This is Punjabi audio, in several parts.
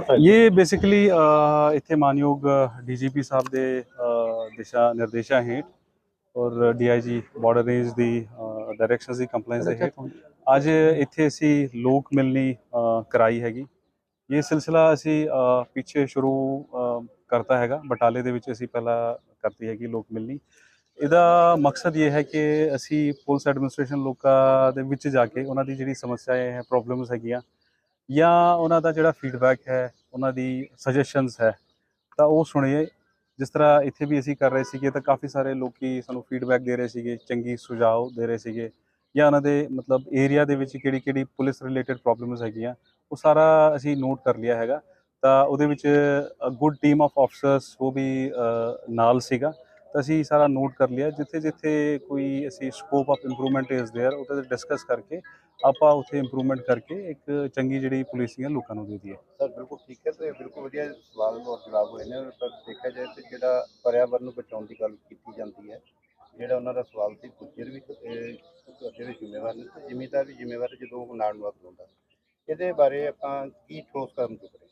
ये ਬੇਸਿਕਲੀ ਇੱਥੇ ਮਾਨਯੋਗ ਡੀਜੀਪੀ ਸਾਹਿਬ ਦੇ ਦਿਸ਼ਾ ਨਿਰਦੇਸ਼ਾਂ ਹੇਠ ਔਰ ਡੀਆਈਜੀ ਬਾਰਡਰ ਰੇਂਜ ਦੀ ਡਾਇਰੈਕਸ਼ਨਸ ਦੀ ਕੰਪਲਾਈਂਸ ਦੇ ਹੇਠ ਅੱਜ ਇੱਥੇ ਅਸੀਂ ਲੋਕ ਮਿਲਣੀ ਕਰਾਈ ਹੈਗੀ। ਇਹ ਸਿਲਸਿਲਾ ਅਸੀਂ ਪਿੱਛੇ ਸ਼ੁਰੂ ਕਰਤਾ ਹੈਗਾ। ਬਟਾਲੇ ਦੇ ਵਿੱਚ ਅਸੀਂ ਪਹਿਲਾਂ ਕਰਤੀ ਹੈਗੀ ਲੋਕ ਮਿਲਣੀ। ਇਹਦਾ ਮਕਸਦ ਇਹ ਹੈ ਕਿ ਅਸੀਂ ਪੁਲਿਸ ਐਡਮਿਨਿਸਟ੍ਰੇਸ਼ਨ ਲੋਕਾਂ ਦੇ ਵਿੱਚ ਜਾ ਕੇ ਉਹਨਾਂ ਦੀ ਜਿਹੜੀ ਸਮੱਸਿਆਏ ਹੈ ਪ੍ਰੋਬਲਮਸ ਹੈਗੀਆਂ ਜਾਂ ਉਹਨਾਂ ਦਾ ਜਿਹੜਾ ਫੀਡਬੈਕ ਹੈ, ਉਹਨਾਂ ਦੀ ਸਜੈਸ਼ਨਸ ਹੈ, ਤਾਂ ਉਹ ਸੁਣੀਏ। ਜਿਸ ਤਰ੍ਹਾਂ ਇੱਥੇ ਵੀ ਅਸੀਂ ਕਰ ਰਹੇ ਸੀਗੇ, ਤਾਂ ਕਾਫੀ ਸਾਰੇ ਲੋਕੀ ਸਾਨੂੰ ਫੀਡਬੈਕ ਦੇ ਰਹੇ ਸੀਗੇ, ਚੰਗੀ ਸੁਝਾਅ ਦੇ ਰਹੇ ਸੀਗੇ, ਜਾਂ ਉਹਨਾਂ ਦੇ ਮਤਲਬ ਏਰੀਆ ਦੇ ਵਿੱਚ ਕਿਹੜੀ ਕਿਹੜੀ ਪੁਲਿਸ ਰਿਲੇਟਡ ਪ੍ਰੋਬਲਮਸ ਹੈਗੀਆਂ, ਉਹ ਸਾਰਾ ਅਸੀਂ ਨੋਟ ਕਰ ਲਿਆ ਹੈਗਾ। ਤਾਂ ਉਹਦੇ ਵਿੱਚ ਗੁੱਡ ਟੀਮ ਆਫ ਆਫਸਰਸ ਉਹ ਵੀ ਨਾਲ ਸੀਗਾ। ਤਾਂ ਅਸੀਂ ਸਾਰਾ ਨੋਟ ਕਰ ਲਿਆ ਜਿੱਥੇ ਜਿੱਥੇ ਕੋਈ ਅਸੀਂ scope of improvement is there ਉਹਦੇ ਤੇ ਡਿਸਕਸ ਕਰਕੇ ਆਪਾਂ ਉੱਥੇ ਇੰਪਰੂਵਮੈਂਟ ਕਰਕੇ ਇੱਕ ਚੰਗੀ ਜਿਹੜੀ ਪੁਲਿਸਿੰਗ ਹੈ ਲੋਕਾਂ ਨੂੰ ਦੇ ਦਈਏ ਸਰ ਬਿਲਕੁਲ ਠੀਕ ਹੈ ਤੇ ਬਿਲਕੁਲ ਵਧੀਆ ਸਵਾਲ ਔਰ ਜਵਾਬ ਹੋਏ ਨੇ ਪਰ ਦੇਖਿਆ ਜਾਏ ਤੇ ਜਿਹੜਾ ਪਰਿਆਵਰਨ ਨੂੰ ਬਚਾਉਣ ਦੀ ਗੱਲ ਕੀਤੀ ਜਾਂਦੀ ਹੈ ਜਿਹੜਾ ਉਹਨਾਂ ਦਾ ਸਵਾਲ ਸੀ ਗੁੱਜਰ ਵੀ ਇਹ ਜਿਹੜੇ ਜ਼ਿੰਮੇਵਾਰ ਨੇ ਤੇ ਜ਼ਿਮੀਦਾਰ ਵੀ ਜ਼ਿੰਮੇਵਾਰ ਹੈ ਜਦੋਂ ਉਹ ਨਾੜ ਨੂੰ ਹੱਥ ਲਾਉਂਦਾ ਇਹਦੇ ਬਾਰੇ ਆਪਾਂ ਕੀ ਠੋਸ ਕਦਮ ਚੁੱਕ ਰਹੇ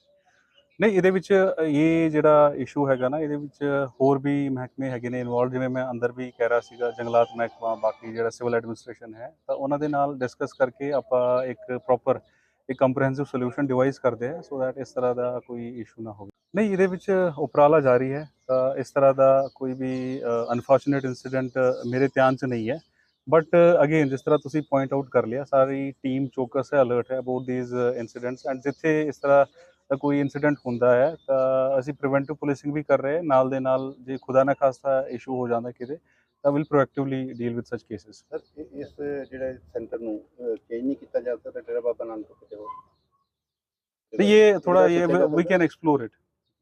ਨਹੀਂ, ਇਹਦੇ ਵਿੱਚ ਇਹ ਜਿਹੜਾ ਇਸ਼ੂ ਹੈਗਾ ਨਾ, ਇਹਦੇ ਵਿੱਚ ਹੋਰ ਵੀ ਮਹਿਕਮੇ ਹੈਗੇ ਨੇ ਇਨਵੋਲਵ ਜਿਵੇਂ ਮੈਂ ਅੰਦਰ ਵੀ ਕਹਿ ਰਿਹਾ ਸੀਗਾ, ਜੰਗਲਾਤ ਮਹਿਕਮਾ, ਬਾਕੀ ਜਿਹੜਾ ਸਿਵਲ ਐਡਮਿਨਿਸਟ੍ਰੇਸ਼ਨ ਹੈ, ਤਾਂ ਉਹਨਾਂ ਦੇ ਨਾਲ ਡਿਸਕਸ ਕਰਕੇ ਆਪਾਂ ਇੱਕ ਪ੍ਰੋਪਰ ਇੱਕ ਕੰਪਰੀਹੈਂਸਿਵ ਸੋਲੂਸ਼ਨ ਡਿਵਾਈਸ ਕਰਦੇ ਆ ਸੋ ਦੈਟ ਇਸ ਤਰ੍ਹਾਂ ਦਾ ਕੋਈ ਇਸ਼ੂ ਨਾ ਹੋਵੇ। ਨਹੀਂ, ਇਹਦੇ ਵਿੱਚ ਉਪਰਾਲਾ ਜਾਰੀ ਹੈ, ਤਾਂ ਇਸ ਤਰ੍ਹਾਂ ਦਾ ਕੋਈ ਵੀ ਅਨਫੋਰਚੂਨੇਟ ਇਨਸੀਡੈਂਟ ਮੇਰੇ ਧਿਆਨ 'ਚ ਨਹੀਂ ਹੈ। ਬਟ ਅਗੇਨ ਜਿਸ ਤਰ੍ਹਾਂ ਤੁਸੀਂ ਪੁਆਇੰਟ ਆਊਟ ਕਰ ਲਿਆ, ਸਾਰੀ ਟੀਮ ਚੌਕਸ ਹੈ ਅਲਰਟ ਹੈ ਅਬਾਊਟ ਥੀਸ ਇਨਸੀਡੈਂਟਸ ਐਂਡ ਜਿੱਥੇ ਇਸ ਤਰ੍ਹਾਂ ਦਾ ਕੋਈ ਇਨਸੀਡੈਂਟ ਹੁੰਦਾ ਹੈ ਤਾਂ ਅਸੀਂ ਪ੍ਰੀਵੈਂਟਿਵ ਪੁਲਿਸਿੰਗ ਵੀ ਕਰ ਰਹੇ ਹਾਂ। ਨਾਲ ਦੇ ਨਾਲ ਜੇ ਖੁਦਾ ਨਾ ਖਾਸਤਾ ਇਸ਼ੂ ਹੋ ਜਾਂਦਾ ਕਿਤੇ ਤਾਂ will proactively deal with such cases sir ਇਸ ਜਿਹੜੇ ਸੈਂਟਰ ਨੂੰ ਚੇਂਜ ਨਹੀਂ ਕੀਤਾ ਜਾ ਸਕਦਾ ਡੇਰਾ ਬਾਬਾ ਨਾਨਕ ਕਿਤੇ ਹੋਰ ਤੇ ਇਹ ਥੋੜਾ ਇਹ ਵੀ ਕੈਨ ਐਕਸਪਲੋਰ ਇਟ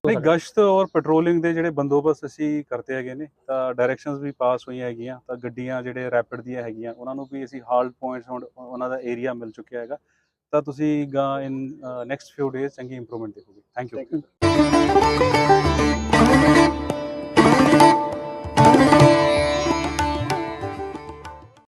ਨਹੀਂ ਗਸ਼ਤ ਔਰ ਪੈਟਰੋਲਿੰਗ ਦੇ ਜਿਹੜੇ ਬੰਦੋਬਸਤ ਅਸੀਂ ਕਰਦੇ ਹੈਗੇ ਨੇ ਤਾਂ ਡਾਇਰੈਕਸ਼ਨਸ ਵੀ ਪਾਸ ਹੋਈਆਂ ਹੈਗੀਆਂ ਤਾਂ ਗੱਡੀਆਂ ਜਿਹੜੇ ਰੈਪਿਡ ਦੀਆਂ ਹੈਗੀਆਂ ਉਹਨਾਂ ਨੂੰ ਵੀ ਅਸੀਂ ਹਾਲਟ ਪੁਆਇੰਟਸ ਉਹਨਾਂ ਦਾ ਏਰੀਆ ਮਿਲ ਚੁੱਕਿਆ ਹੈਗਾ। ਤਾਂ ਤੁਸੀਂ ਇਨ ਨੈਕਸਟ ਫਿਊ ਡੇਜ਼ ਚੰਗੀ ਇੰਪਰੂਵਮੈਂਟ ਦੇਖੋਗੇ। Thank you